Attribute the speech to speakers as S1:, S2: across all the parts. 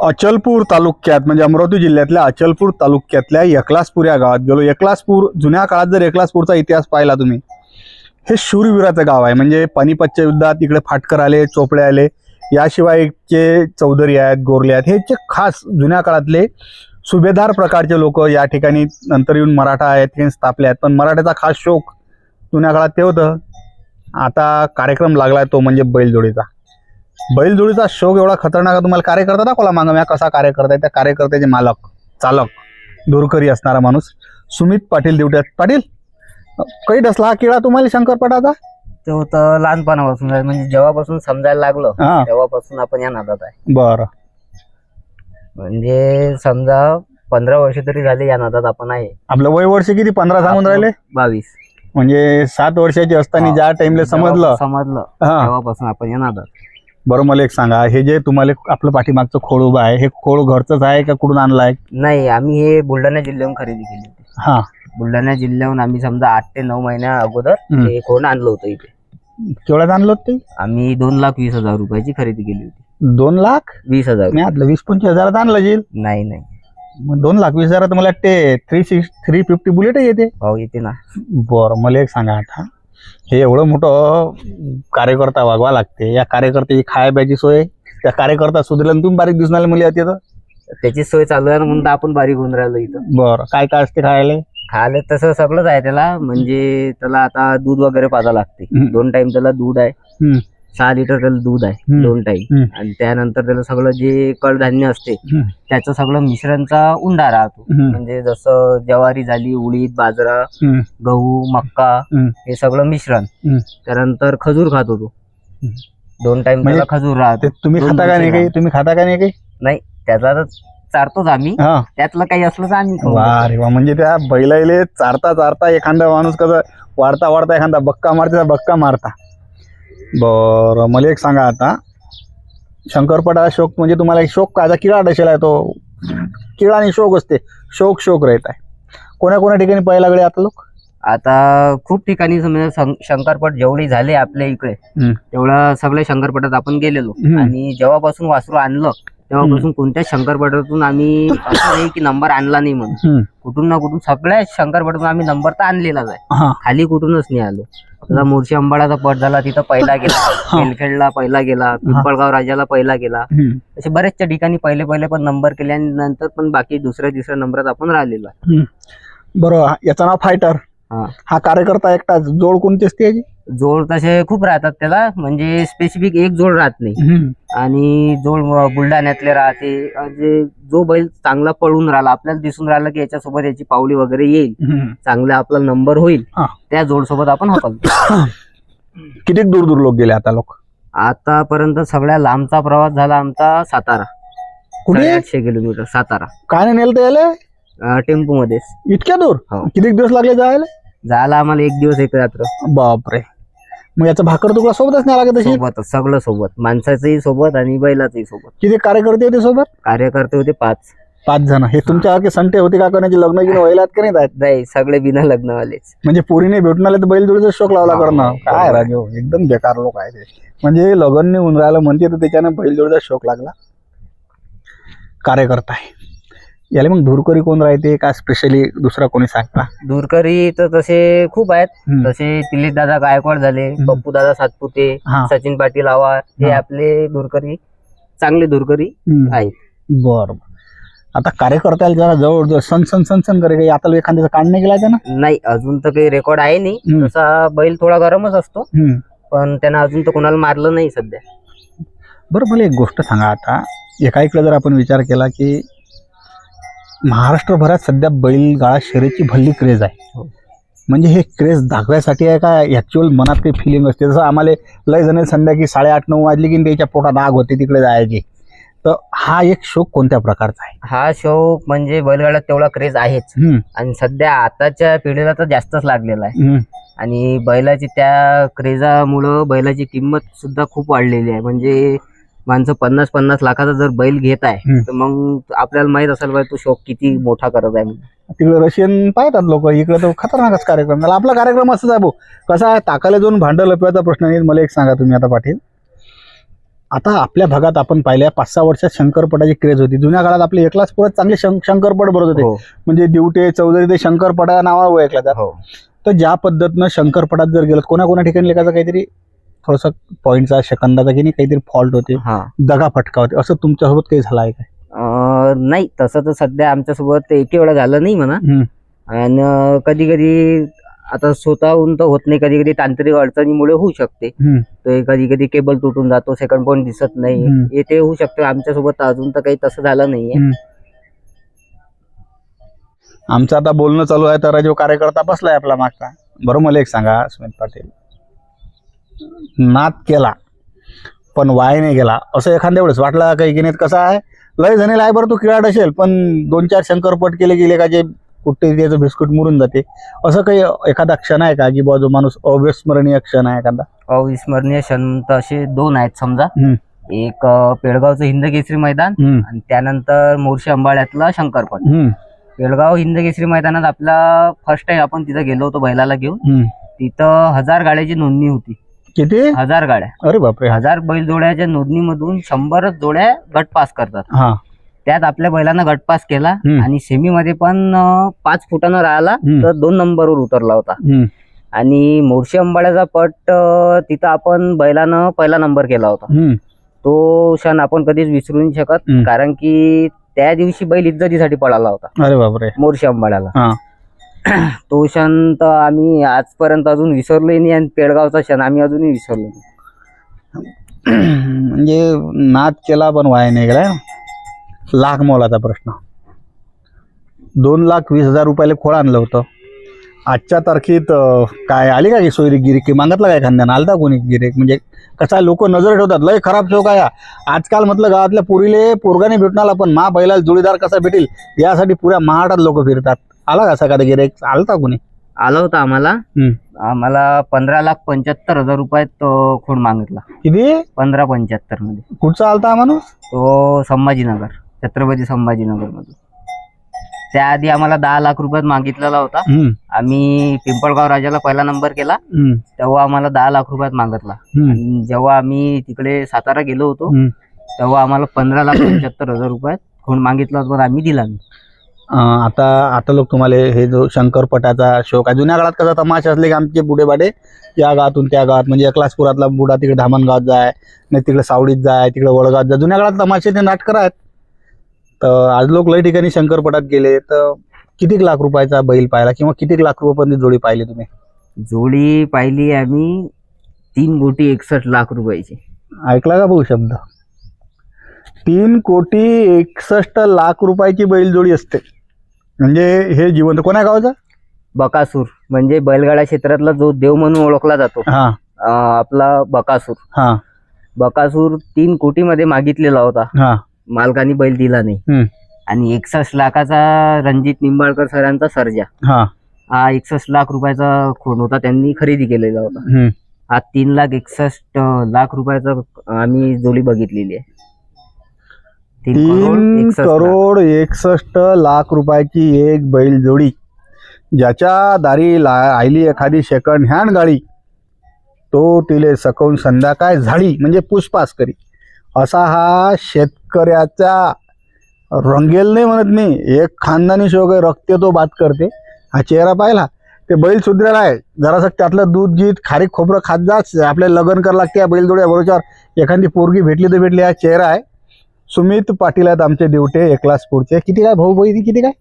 S1: अचलपूर तालुक्यात म्हणजे अमरावती जिल्ह्यातल्या अचलपूर तालुक्यातल्या एकलासपूर या गावात गेलो. एकलासपूर जुन्या काळात जर एकलासपूरचा इतिहास पाहिला तुम्ही हे शूरवीराचं गाव आहे. म्हणजे पानिपतच्या युद्धात इकडे फाटकर आले चोपडे आले. याशिवाय जे चौधरी आहेत गोरले आहेत. हे जे खास जुन्या काळातले सुभेदार प्रकारचे लोक या ठिकाणी नंतर येऊन मराठा आहेत हे स्थापले आहेत. पण मराठ्याचा खास शोक जुन्या काळात ते होतं. आता कार्यक्रम लागलाय तो म्हणजे बैलजोडीचा. बैलजोडीचा शोक एवढा खतरनाक आहे. तुम्हाला कार्यकर्ता दाखवला मागं. म्या कसा कार्यकर्ता आहे? त्या कार्यकर्त्याचे मालक चालक दूरकरी असणारा माणूस सुमित पाटील दिवट्यात. पाटील काही डसला हा किळा तुम्हाला शंकरपटाचा?
S2: ते होतं लहानपणापासून आहे. म्हणजे जेव्हापासून समजायला लागलं
S1: हा.
S2: तेव्हापासून आपण या नादात आहे.
S1: बरं.
S2: म्हणजे समजा पंधरा वर्ष तरी झाले या नादात आपण आहे.
S1: आपलं वय वर्ष किती? पंधरा सांगून राहिले?
S2: बावीस.
S1: म्हणजे सात वर्षाची असताना
S2: हा.
S1: ज्या टाइमला समजलं.
S2: जेव्हा समजलं
S1: हा.
S2: तेव्हापासून आपण या नादात.
S1: बरं मला एक सांगा हे जे तुम्हाला आपलं पाठीमागचं खोळ उभं आहे हे खोळ घरचंच आहे का कुठून आणलाय?
S2: नाही आम्ही हे बुलढाणा जिल्ह्याहून खरेदी केली होती.
S1: हा.
S2: बुलढाणा जिल्ह्याहून आम्ही समजा आठ ते नऊ महिन्या अगोदर
S1: हम्म.
S2: हे कोण आणलं होतं इथे.
S1: केवढ्यात आणलं होतं ते?
S2: आम्ही दोन लाख वीस हजार रुपयाची खरेदी केली होती.
S1: दोन लाख?
S2: वीस हजार.
S1: मी आतलं वीस पंचवीस हजारात आणलं जेल.
S2: नाही नाही.
S1: मग दोन लाख वीस हजारात मला वाटते three six three fifty bullet येते.
S2: भाऊ येते ना.
S1: बरं मला एक सांगा आता. हे एवढं मोठं कार्यकर्ता वागवा लागते. या कार्यकर्त्याची खाया प्यायची सोय त्या कार्यकर्ता सुधरला आणि तुम्ही बारीक दिसणार मुली येते तर
S2: त्याची सोय चालू आहे ना म्हणून तर आपण बारीक होऊन राहिलो इथं.
S1: बरं. काय काय असते खायला?
S2: खायला तसं सगळंच आहे त्याला. म्हणजे त्याला आता दूध वगैरे पाजा लागते. दोन टाइम त्याला दूध आहे.
S1: हम्म.
S2: सहा लिटर त्याला दूध आहे
S1: हम्म.
S2: दोन
S1: हम्म.
S2: आणि त्यानंतर त्याला सगळं जे कडधान्य असते
S1: हम्म.
S2: त्याचं सगळं मिश्रणचा उंडा राहतो
S1: हम्म.
S2: म्हणजे जसं ज्वारी झाली उडीद बाजरा
S1: हम्म.
S2: गहू मक्का
S1: हम्म.
S2: हे सगळं मिश्रण
S1: हम्म.
S2: त्यानंतर खजूर खातो तो
S1: हम्म.
S2: दोन टाइम
S1: म्हणजे
S2: त्याला खजूर राहतो
S1: ते तुम्ही
S2: दोन
S1: खाता का नाही
S2: दिवसाला.
S1: काही तुम्ही खाता का नाही काही
S2: नाही त्याचा तर चारतोच आम्ही
S1: हा
S2: त्यातलं काही असलं तर आम्ही खाऊ.
S1: वा रे वा म्हणजे त्या बैलाले चारता चारता एखादा माणूस कसं वाढता वाढता एखादा बक्का मारते बक्का मारता बरं मला एक सांगा आता. शंकरपटा शोक म्हणजे तुम्हाला एक शोक काय किळा डशेला आहे तो. किळा आणि शोक असते. शोक शोक राहत आहे. कोण्या कोण्या ठिकाणी पाहायला लागले आता लोक?
S2: आता खूप ठिकाणी समजा शं- शंकरपट जेवढे झाले आपल्या इकडे
S1: हम्म.
S2: तेवढं सगळ्या शंकरपटात आपण गेलेलो.
S1: हम्म.
S2: आणि जेव्हापासून वासरू आणलं तेव्हापासून कोणत्याच शंकरपटातून आम्ही असं नाही की नंबर आणला नाही म्हणून. कुठून ना कुठून सगळ्या शंकरपटातून आम्ही नंबर तर आणलेलाच आहे. खाली कुठूनच नाही आलो. आता मोर्शी अंबाडाचा पट झाला तिथं पहिला गेला. बेलखेडला पहिला गेला पिंपळगाव राजाला पहिला गेला. असे बऱ्याचशा ठिकाणी पहिले पहिले पण नंबर केले आणि नंतर पण बाकी दुसऱ्या तिसऱ्या नंबरात आपण राहिलेलो आहे.
S1: हम्म. बरं याचं नाव फायटर
S2: हा.
S1: कार्यकर्ता एकटा जोड कोणती असते
S2: जोड तसे खूप राहतात त्याला. म्हणजे स्पेसिफिक एक जोड राहत नाही. आणि जोड बुलढाण्यातले राहते म्हणजे जो बैल चांगला पळून राहिला आपल्याला दिसून राहिला की याच्यासोबत याची पावली वगैरे येईल. चांगला आपला नंबर होईल. त्या जोड सोबत आपण हाकलतो
S1: किती दूर दूर लोक गेले आता लोक?
S2: आतापर्यंत सगळ्या लांबचा प्रवास झाला आमचा सातारा.
S1: कुठे?
S2: आठशे किलोमीटर सातारा.
S1: काय नेलं तर याले
S2: टेम्पो मध्येच
S1: इतक्या दूर?
S2: हो.
S1: किती दिवस लागले जायला?
S2: जायला आम्हाला एक दिवस एक रात्र
S1: बापरे. मग याचा भाकर तुला सोबतच नाही लागत तशी
S2: सोबत सगळं सोबत. माणसाचंही सोबत आणि बैलाचंही सोबत.
S1: किती कार्यकर्ते होते सोबत?
S2: कार्यकर्ते होते पाच.
S1: पाच जण. हे तुमच्या संटे होते का कोणाचे? लग्न गिन व्हायला का नाही?
S2: नाही सगळे बिना लग्नवालेच.
S1: म्हणजे पोरीने भेटून आले तर बैलजोडीचा शोक लावला करणं काय. राजू एकदम बेकार लोक आहे ते म्हणजे लग्न होऊन राहिलं म्हणते तर त्याच्यानं बैलजोडीचा शोक लागला. कार्यकर्ता आहे. याला मग धुरकरी कोण राहते का स्पेशली दुसरा कोणी सांगता
S2: दूरकरी तर तसे खूप आहेत
S1: हम्म.
S2: तसे दिलीप दादा गायकवाड झाले. पप्पू दादा सातपुते
S1: हा
S2: सचिन पाटील आवाज हे
S1: हा.
S2: आपले दूरकरी चांगले
S1: हम्म.
S2: आहेत
S1: बर आता कार्यकर्त्याला जरा जवळ जवळ सन सन सन सन करे काही आता एखाद्याचा काढणे गेला ना
S2: नाही अजून तर काही रेकॉर्ड आहे नाही
S1: हम्म.
S2: तसा बैल थोडा गरमच असतो
S1: हम्म.
S2: पण त्यानं अजून तर कोणाला मारलं नाही सध्या
S1: बरं मला एक गोष्ट सांगा आता एका इकडे जर आपण विचार केला की महाराष्ट्रभरात सध्या बैलगाळा शर्यतीची भल्ली क्रेज आहे.
S2: हो.
S1: म्हणजे हे क्रेज दाखवायसाठी आहे का? ॲक्च्युअल मनात काही फिलिंग असते. जसं आम्हाला लय जण संध्याकाळी साडेआठ नऊ वाजली की त्याच्या पोटात आग होते तिकडे जायची. तर हा एक शोक कोणत्या प्रकारचा आहे?
S2: हा शो म्हणजे बैलगाड्यात तेवढा क्रेज आहेच. आणि सध्या आताच्या पिढीला तर जास्तच लागलेला आहे. आणि बैलाची त्या क्रेजामुळं बैलाची किंमत सुद्धा खूप वाढलेली आहे. म्हणजे माणसं पन्नास पन्नास लाखाचा जर बैल घेत आहे. तर मग आपल्याला माहीत असेल पाहिजे तो शौक किती मोठा करत आहे म्हणून.
S1: तिकडे रशियन पाहतात लोक इकडे तर खतरनाकच कार्यक्रम. झाला आपला कार्यक्रम असंच आहे भाऊ कसा आहे ताकाला जाऊन भांडं लपवायचा प्रश्न नाही मला एक सांगा तुम्ही आता पाटील. आता आपल्या भागात आपण पाहिल्या पाच सहा वर्षात शंकरपटाची क्रेज होती. जुन्या काळात आपले एकलाच पुरात चांगले शं- शंकरपट भरत होते.
S2: हो.
S1: म्हणजे दिवटे चौधरी ते शंकरपटा नावावर ओळखला जात
S2: हो.
S1: तर ज्या पद्धतीनं शंकरपटात जर गेलं कोणाकोणा ठिकाणी लेखाचा काहीतरी? थोडासा पॉईंटचा सेकंदाचा की नाही काहीतरी फॉल्ट होते.
S2: हा.
S1: दगा फटका होते. असं तुमच्यासोबत काही झालं आहे काय?
S2: अं, नाही तसं तर सध्या आमच्यासोबत एके वेळा झालं नाही म्हणा.
S1: हम्म.
S2: आणि कधी कधी आता स्वतःहून तर होत नाही. कधी कधी तांत्रिक अडचणीमुळे होऊ शकते.
S1: हम्म.
S2: तर कधी कधी केबल तुटून जातो सेकंड पॉईंट दिसत नाही.
S1: हम्म.
S2: ते होऊ शकतं. आमच्यासोबत अजून तर काही तसं झालं नाहीये.
S1: आमचं आता बोलणं चालू आहे तर जो कार्यकर्ता बसलाय आपला मागचा. बरं मला एक सांगा सुमित पाटील. नाद केला पण वाय नाही गेला असं एखाद्या वेळेस वाटलं काही की नाही कसं आहे लय जणेला आहे बरं तू किळाट असेल पण दोन चार शंकरपट केले गेले का जे कुठे त्याचं बिस्कुट मुरून जाते असं काही एखादा क्षण आहे का की बुवा जो माणूस अविस्मरणीय क्षण आहे एखादा
S2: अविस्मरणीय क्षण तर असे दोन आहेत समजा. एक पेडगावचं हिंद केसरी मैदान. आणि त्यानंतर मोर्शी अंबाळ्यातला शंकरपट. पेडगाव हिंद केसरी मैदानात आपला फर्स्ट टाइम आपण तिथं गेलो होतो बैलाला घेऊन. तिथं हजार गाड्याची नोंदणी होती
S1: किती?
S2: हजार गाड्या.
S1: अरे बापरे.
S2: हजार बैल जोड्याच्या नोंदणीमधून शंभरच जोड्या गट पास करतात.
S1: हा.
S2: त्यात आपल्या बैलानं गट पास केला
S1: हम्म.
S2: आणि सेमी मध्ये पण अं, पाच फुटानं राहिला
S1: हम्म.
S2: तर दोन नंबरवर उतरला होता.
S1: हम्म.
S2: आणि मोर्शी अंबाड्याचा पट अं, तिथं आपण बैलानं पहिला नंबर केला होता.
S1: हम्म.
S2: तो क्षण आपण कधीच विसरू नाही शकत
S1: हम्म.
S2: कारण की त्या दिवशी बैल इज्जतीसाठी पळाला होता.
S1: अरे बापरे.
S2: मोर्शी अंबाड्याला.
S1: हा.
S2: तो क्षण तर आम्ही आजपर्यंत अजून विसरलोही नाही आणि पेडगावचा क्षण आम्ही अजूनही विसरलो नाही.
S1: म्हणजे नाद केला पण वाया नाही गेला. लाख मोलाचा प्रश्न. दोन लाख वीस हजार रुपयाला खोळ आणलं होतं. आजच्या तारखेत अं, काय आली का की सोयरी गिरीक की मागतला काय खांद्यानं आलता कोणी गिरेक म्हणजे कसा लोक नजर ठेवतात? लय खराब शोक आहे हा. आजकाल म्हटलं गावातल्या पुरीले पोरगाने भेटणार पण मा बैलाला जोडीदार कसा भेटेल? यासाठी पुऱ्या महाराष्ट्रात लोक फिरतात. आला का एखादा गिरेक आलता कोणी?
S2: आला होता आम्हाला.
S1: हम्म.
S2: आम्हाला पंधरा लाख पंच्याहत्तर हजार रुपयात तो खूण मागितला.
S1: किती?
S2: पंधरा पंच्याहत्तरमध्ये.
S1: कुठचा आलता हा माणूस?
S2: तो संभाजीनगर छत्रपती संभाजीनगर मधून त्याआधी आम्हाला दहा लाख रुपयात मागितलेला होता.
S1: हम्म,
S2: आम्ही पिंपळगाव राजाला पहिला नंबर केला.
S1: हम्म,
S2: तेव्हा आम्हाला दहा लाख रुपयात मागितला.
S1: हम्म,
S2: आणि जेव्हा आम्ही तिकडे सातारा गेलो होतो
S1: हम्म.
S2: तेव्हा आम्हाला पंधरा लाख पंच्याहत्तर हजार रुपयात खूण मागितला होता पण आम्ही दिला नाही.
S1: आता आता लोक तुम्हाला हे जो शंकरपटाचा शौक आहे जुन्या काळात कसा तमाशा असले की आमचे बुडे बाडे या गावातून त्या गावात म्हणजे एकलासपुरातला बुडा तिकडे धामणगावात जाय नाही तिकडे सावडीत जाय तिकडे वडगावात जाय. जुन्या काळात तमाशे ते नाटकं आहेत. तर आज लोक लय ठिकाणी शंकरपटात गेले तर किती लाख रुपयाचा बैल पाहिला किंवा किती लाख रुपयापर्यंत जोडी पाहिली तुम्ही?
S2: जोडी पाहिली आम्ही तीन कोटी एकसष्ट लाख रुपयाची.
S1: ऐकला का भाऊ शब्द? तीन कोटी एकसष्ट लाख रुपयाची बैलजोडी असते. म्हणजे हे जिवंत कोण्या गावाचं?
S2: बकासूर. म्हणजे बैलगाडा क्षेत्रातला जो देव म्हणून ओळखला जातो.
S1: हा.
S2: अं, आपला बकासूर.
S1: हा.
S2: बकासूर तीन कोटी मध्ये मागितलेला होता.
S1: हा.
S2: मालकानी बैल दिला
S1: हम्म.
S2: नाही आणि एकसष्ट लाखाचा रणजित निंबाळकर सरांचा सर्जा.
S1: हा.
S2: हा एकसष्ट लाख रुपयाचा खूण होता. त्यांनी खरेदी केलेला होता.
S1: हम्म.
S2: हा तीन लाख एकसष्ट लाख रुपयाचा आम्ही जोडी बघितलेली आहे.
S1: तीन
S2: 61 लाख.
S1: करोड एकसष्ट लाख रुपयाची एक बैल जोडी. ज्याच्या दारी ला आयली एखादी सेकंड हँड गाडी तो तिले सकवून संध्याकाळ झाडी म्हणजे पुष्पास करी. असा हा शेतकऱ्याचा रंगेल नाही म्हणत मी. एक खानदानी शोक रक्त तो बात करते. हा चेहरा पाहिला ते बैल सुधरेला आहे. जरासं त्यातलं दूध गीत खारीक खोबरं खात जाच आपल्या लग्न करावं लागते या बैलजोड्या बरोबर. एखादी पोरगी भेटली तर भेटली हा चेहरा आहे. सुमित पाटील आहेत आमचे देवटे एकलासपूरचे किती काय भाऊ बहिणी किती काय?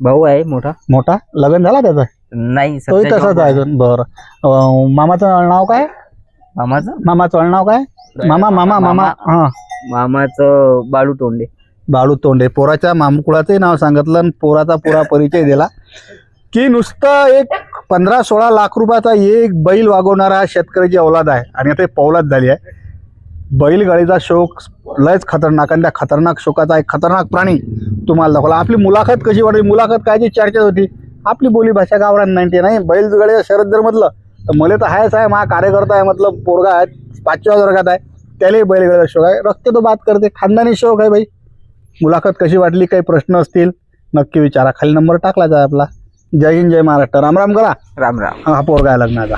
S2: भाऊ आहे मोठा.
S1: मोठा? लग्न झाला त्याचा?
S2: नाही
S1: तोही
S2: सध्या
S1: तसाच
S2: job
S1: आहे
S2: आहे.
S1: अजून? बरं. अं, मामाचं नाव काय?
S2: मामाचं?
S1: मामाचं नाव काय? मामा मामा मामा हा.
S2: मामाचं बाळू तोंडे.
S1: बाळू तोंडे. पोराच्या मामकुळाचंही नाव सांगितलं आणि पोराचा पुरा परिचय दिला. की नुसतं एक पंधरा सोळा लाख रुपयाचा एक बैल वागवणारा हा शेतकऱ्याची औलाद आहे. आणि आता पौलाद झाली आहे. बैलगाडीचा शोक लयच खतरनाक आणि त्या खतरनाक शोकाचा एक खतरनाक प्राणी तुम्हाला दाखवला. आपली मुलाखत कशी वाटली? मुलाखत कायची चर्चा होती? आपली बोली भाषा गावरान नाईन्टी नाही बैलगाडीचं शरद जर म्हटलं तर मला तर आहेच आहे मा कार्यकर्ता आहे मतलब पोरगा आहे पाचव्या वर्गात आहे त्यालाही बैलगाडीचा शोक आहे. रक्त तो बात करते खानदानी शोक आहे बाई मुलाखत कशी वाटली? काही प्रश्न असतील नक्की विचारा. खाली नंबर टाकला जाय आपला. जय हिंद जय महाराष्ट्र. राम राम करा.
S2: राम राम.
S1: हा पोरगा आहे लग्नाचा.